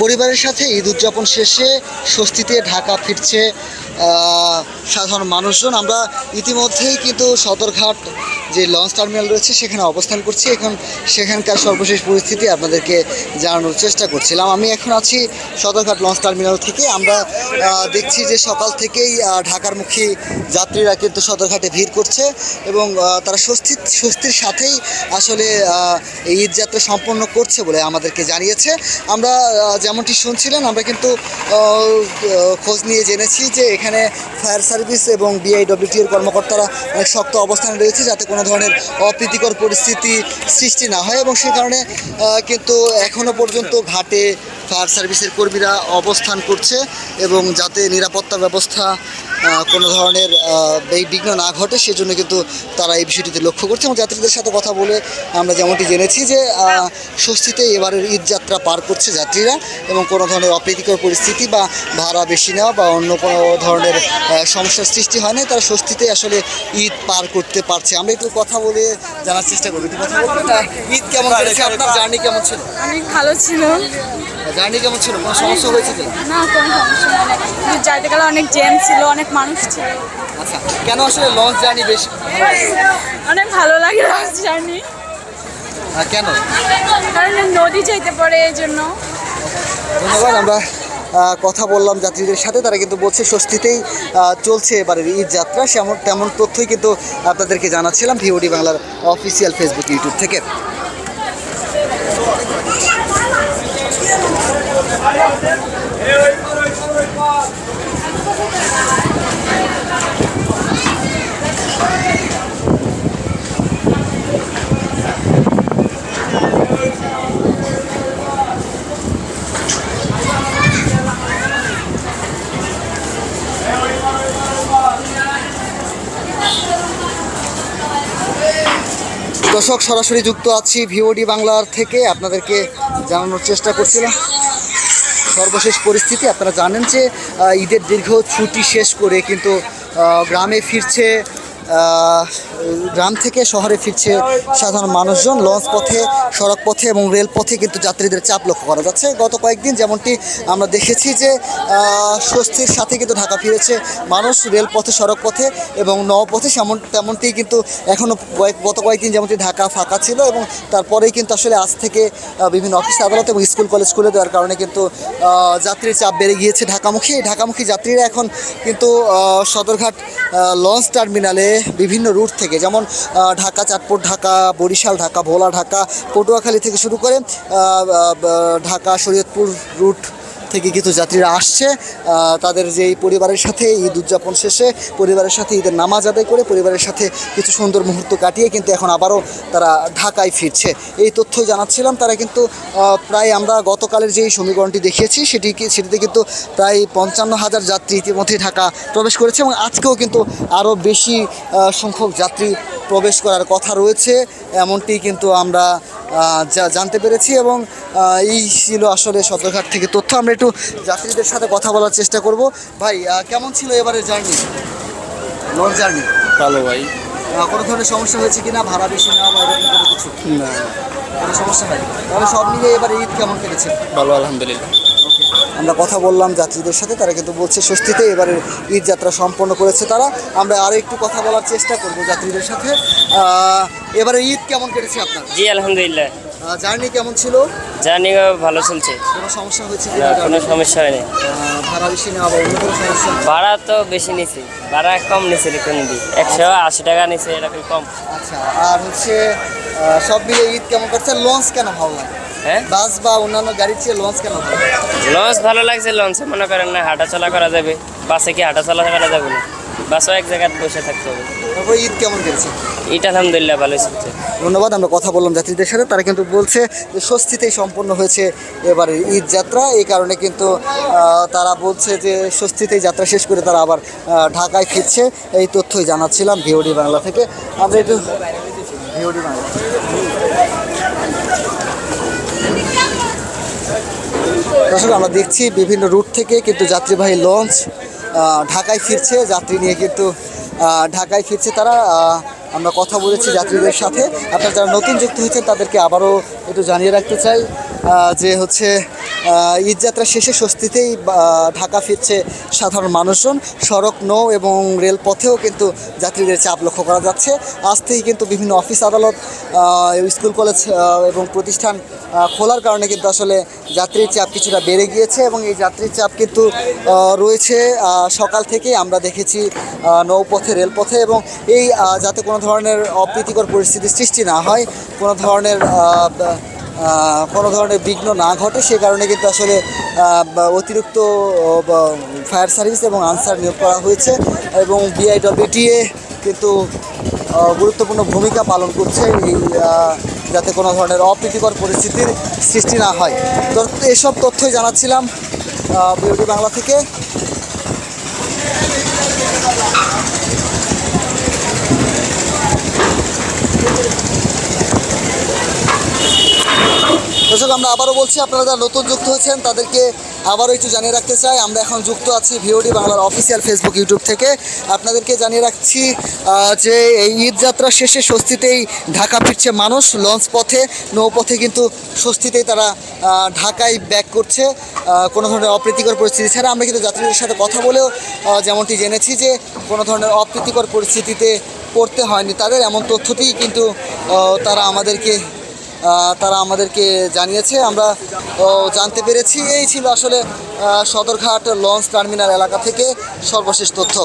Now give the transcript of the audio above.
পরিবারের সাথে ঈদ উদযাপন শেষে স্বস্তিতে ঢাকা ফিরছে সাধারণ মানুষজন। আমরা ইতিমধ্যেই কিন্তু সদরঘাট যে লঞ্চ টার্মিনাল রয়েছে সেখানে অবস্থান করছি। এখন সেখানকার সর্বশেষ পরিস্থিতি আপনাদেরকে জানানোর চেষ্টা করছিলাম। আমি এখন আছি সদরঘাট লঞ্চ টার্মিনাল থেকে। আমরা দেখছি যে সকাল থেকেই ঢাকারমুখী যাত্রীরা কিন্তু সদরঘাটে ভিড় করছে এবং তারা স্বস্তি, স্বস্তির সাথেই আসলে ঈদ যাত্রা সম্পন্ন করছে বলে আমাদেরকে জানিয়েছে। আমরা যেমনটি শুনছিলেন, আমরা কিন্তু খোঁজ নিয়ে জেনেছি যে এখানে ফায়ার সার্ভিস এবং বিআইডব্লিউটি এর কর্মকর্তারা অনেক শক্ত অবস্থানে রয়েছে যাতে কোনো ধরনের অপ্রীতিকর পরিস্থিতি সৃষ্টি না হয় এবং সে কারণে কিন্তু এখনও পর্যন্ত ঘাটে ফায়ার সার্ভিসের কর্মীরা অবস্থান করছে এবং যাতে নিরাপত্তা ব্যবস্থা কোনো ধরনের বিঘ্ন না ঘটে সেজন্য কিন্তু তারা এই বিষয়টিতে লক্ষ্য করছে এবং যাত্রীদের সাথে কথা বলে আমরা যেমনটি জেনেছি যে স্বস্তিতে এবারের ঈদ যাত্রা পার করছে যাত্রীরা এবং কোনো ধরনের অপ্রীতিকর পরিস্থিতি বা ভাড়া বেশি নেওয়া বা অন্য কোনো ধরনের সমস্যার সৃষ্টি হয় না তারা স্বস্তিতে আসলে ঈদ পার করতে পারছে। আমরা একটু কথা বলে জানার চেষ্টা করব। কথা? ঈদ কেমন আপনার জার্নি কেমন ছিল? অনেক ভালো ছিল। জার্নি কেমন ছিল? কোনো সমস্যা হয়েছে কি? না কোনো সমস্যা নেই। যাইতে গেলে অনেক জ্যাম ছিল অনেক মানুষ ছিল। আচ্ছা কেন আসলে লঞ্চ জার্নি বেশ? অনেক ভালো লাগে লঞ্চ জার্নি। কেন? কারণ নদী যাইতে পারে এই জন্য। ধন্যবাদ আমরা কথা বললাম যাত্রীদের সাথে তারা কিন্তু বলছে স্বস্তিতেই চলছে এবারের ঈদ যাত্রা। সেমন তেমন তথ্যই কিন্তু আপনাদেরকে জানাচ্ছিলাম ভিওডি বাংলার অফিসিয়াল ফেসবুক ইউটিউব থেকে। দর্শক সরাসরি যুক্ত আছি ভিওডি বাংলার থেকে। আপনাদেরকে জানানোর চেষ্টা করছিলাম। সর্বশেষ পরিস্থিতি। আপনারা জানেন যে ঈদের দীর্ঘ ছুটি শেষ করে কিন্তু গ্রামে ফিরছে গ্রাম থেকে শহরে ফিরছে সাধারণ মানুষজন, লঞ্চ পথে, সড়ক পথে এবং রেল পথে কিন্তু যাত্রীদের চাপ লক্ষ্য করা যাচ্ছে। গত কয়েকদিন যেমনটি আমরা দেখেছি যে স্বস্তির সাথে কিন্তু ঢাকা ফিরেছে মানুষ রেলপথে সড়ক পথে এবং নৌপথে সেমন, তেমনটি কিন্তু এখনও গত কয়েকদিন যেমনটি ঢাকা ফাঁকা ছিল এবং তারপরেই কিন্তু আসলে আজ থেকে বিভিন্ন অফিস আদালত এবং স্কুল, কলেজ খুলে দেওয়ার কারণে কিন্তু যাত্রীর চাপ বেড়ে গিয়েছে ঢাকামুখী। ঢাকামুখী যাত্রীরা এখন কিন্তু সদরঘাট লঞ্চ টার্মিনালে বিভিন্ন রুট থেকে, যেমন ঢাকা, চাঁদপুর ঢাকা, বরিশাল ঢাকা, ভোলা ঢাকা, পটুয়াখালী থেকে শুরু করে ঢাকা, শরীয়তপুর রুট থেকে কিন্তু যাত্রীরা আসছে তাদের যে পরিবারের সাথে ঈদ উদযাপন শেষে পরিবারের সাথে ঈদের নামাজ আদায় করে পরিবারের সাথে কিছু সুন্দর মুহূর্ত কাটিয়ে কিন্তু এখন আবারও তারা ঢাকায় ফিরছে। এই তথ্যই জানাচ্ছিলাম, তারা কিন্তু প্রায় আমরা গতকালের যেই সমীকরণটি দেখিয়েছি, সেটি সেটিতে কিন্তু প্রায় পঞ্চান্ন হাজার যাত্রী ইতিমধ্যে ঢাকা প্রবেশ করেছে এবং আজকেও কিন্তু আরও বেশি সংখ্যক যাত্রী প্রবেশ করার কথা রয়েছে এমনটি কিন্তু আমরা জা- জানতে পেরেছি এবং এই ছিল আসলে সদরঘাট থেকে তথ্য। আমরা একটু যাত্রীদের সাথে কথা বলার চেষ্টা করব। ভাই কেমন ছিল এবারের জার্নি? লং জার্নি ভালো ভাই। কোনো ধরনের সমস্যা হয়েছে কিনা? ভাড়া বেশি নেওয়া বা এরকম কোনো কিছু? না। কোনো সমস্যা নাই তাহলে সব মিলিয়ে এবারে ঈদ কেমন কেটেছে? ভালো আলহামদুলিল্লাহ। আমরা কথা বললাম যাত্রীদের সাথে তারা কিন্তু বলছে স্বস্তিতে এবারে ঈদ যাত্রা সম্পন্ন করেছে তারা। আমরা আরও একটু কথা বলার চেষ্টা করব যাত্রীদের সাথে। এবারে ঈদ কেমন কেটেছে আপনার? জি আলহামদুলিল্লাহ। জার্নি কেমন ছিল? জার্নি ভালো চলছে। কোনো সমস্যা হয়েছে কোনো? সমস্যা হয়নি। ভাড়া বেশি নেওয়া বা অন্য কোনো সমস্যা? ভাড়া তো বেশি নিছি। ভাড়া কম নিছে কোন দিন একশো আশি টাকা নিছে এরকম কম। আচ্ছা আর হচ্ছে সব মিলে ঈদ কেমন করছে লঞ্চ কেন ভালো লাগে? হ্যাঁ? বাস বা অন্যান্য গাড়ির চেয়ে লঞ্চ কেন ভালো লঞ্চ ভালো লাগছে লঞ্চে মনে করেন না হাঁটা চলা করা যাবে। বাসে কি হাঁটা চলা করা যাবে না? বাসও এক জায়গায় বসে থাকতে হবে। তারপরে ঈদ কেমন কেটেছে? এটা আলহামদুলিল্লাহ ভালো চলছে। ধন্যবাদ আমরা কথা বললাম যাত্রীদের সাথে। তারা কিন্তু বলছে যে স্বস্তিতেই সম্পন্ন হয়েছে এবারে ঈদ যাত্রা। এই কারণে কিন্তু তারা বলছে যে স্বস্তিতেই যাত্রা শেষ করে তারা আবার ঢাকায় ফিরছে। এই তথ্যই জানাচ্ছিলাম ভিওডি বাংলা থেকে। আমরা একটু ভিওডি বাংলা। দর্শক, আমরা দেখছি বিভিন্ন রুট থেকে কিন্তু যাত্রীবাহী লঞ্চ ঢাকায় ফিরছে। যাত্রী নিয়ে কিন্তু ঢাকায় ফিরছে তারা। আমরা কথা বলেছি যাত্রীদের সাথে। আপনারা যারা নতুন যুক্ত হয়েছেন, তাদেরকে আবারও একটু জানিয়ে রাখতে চাই যে হচ্ছে ঈদযাত্রা শেষে স্বস্তিতেই ঢাকা ফিরছে সাধারণ মানুষজন। সড়ক, নৌ এবং রেলপথেও কিন্তু যাত্রীদের চাপ লক্ষ্য করা যাচ্ছে। আজ থেকেই কিন্তু বিভিন্ন অফিস আদালত স্কুল, কলেজ এবং প্রতিষ্ঠান খোলার কারণে কিন্তু আসলে যাত্রীর চাপ কিছুটা বেড়ে গিয়েছে এবং এই যাত্রীর চাপ কিন্তু রয়েছে। সকাল থেকে আমরা দেখেছি নৌপথে, রেলপথে এবং এই যাতে কোনো ধরনের অপ্রীতিকর পরিস্থিতির সৃষ্টি না হয়, কোনো ধরনের কোনো ধরনের বিঘ্ন না ঘটে, সে কারণে কিন্তু আসলে অতিরিক্ত ফায়ার সার্ভিস এবং আনসার নিয়োগ করা হয়েছে এবং বিআইডব্লিউটিএ কিন্তু গুরুত্বপূর্ণ ভূমিকা পালন করছে এই যাতে কোনো ধরনের অপ্রীতিকর পরিস্থিতির সৃষ্টি না হয়। তো এসব তথ্যই জানাচ্ছিলাম বিউটি বাংলা থেকে। দর্শক, আমরা আবারও বলছি, আপনারা যারা নতুন যুক্ত হয়েছেন, তাদেরকে আবারও একটু জানিয়ে রাখতে চাই, আমরা এখন যুক্ত আছি ভিওডি বাংলার অফিসিয়াল ফেসবুক ইউটিউব থেকে। আপনাদেরকে জানিয়ে রাখছি যে এই ঈদ যাত্রা শেষে স্বস্তিতেই ঢাকা ফিরছে মানুষ লঞ্চ পথে নৌপথে কিন্তু স্বস্তিতেই তারা ঢাকায় ব্যাক করছে কোনো ধরনের অপ্রীতিকর পরিস্থিতি ছাড়া। আমরা কিন্তু যাত্রীদের সাথে কথা বলেও যেমনটি জেনেছি যে কোনো ধরনের অপ্রীতিকর পরিস্থিতিতে পড়তে হয়নি তাদের, এমন তথ্যটি কিন্তু তারা আমাদেরকে তারা আমাদেরকে জানিয়েছে। আমরা জানতে পেরেছি। এই ছিল আসলে সদরঘাট লঞ্চ টার্মিনাল এলাকা থেকে সর্বশেষ তথ্য।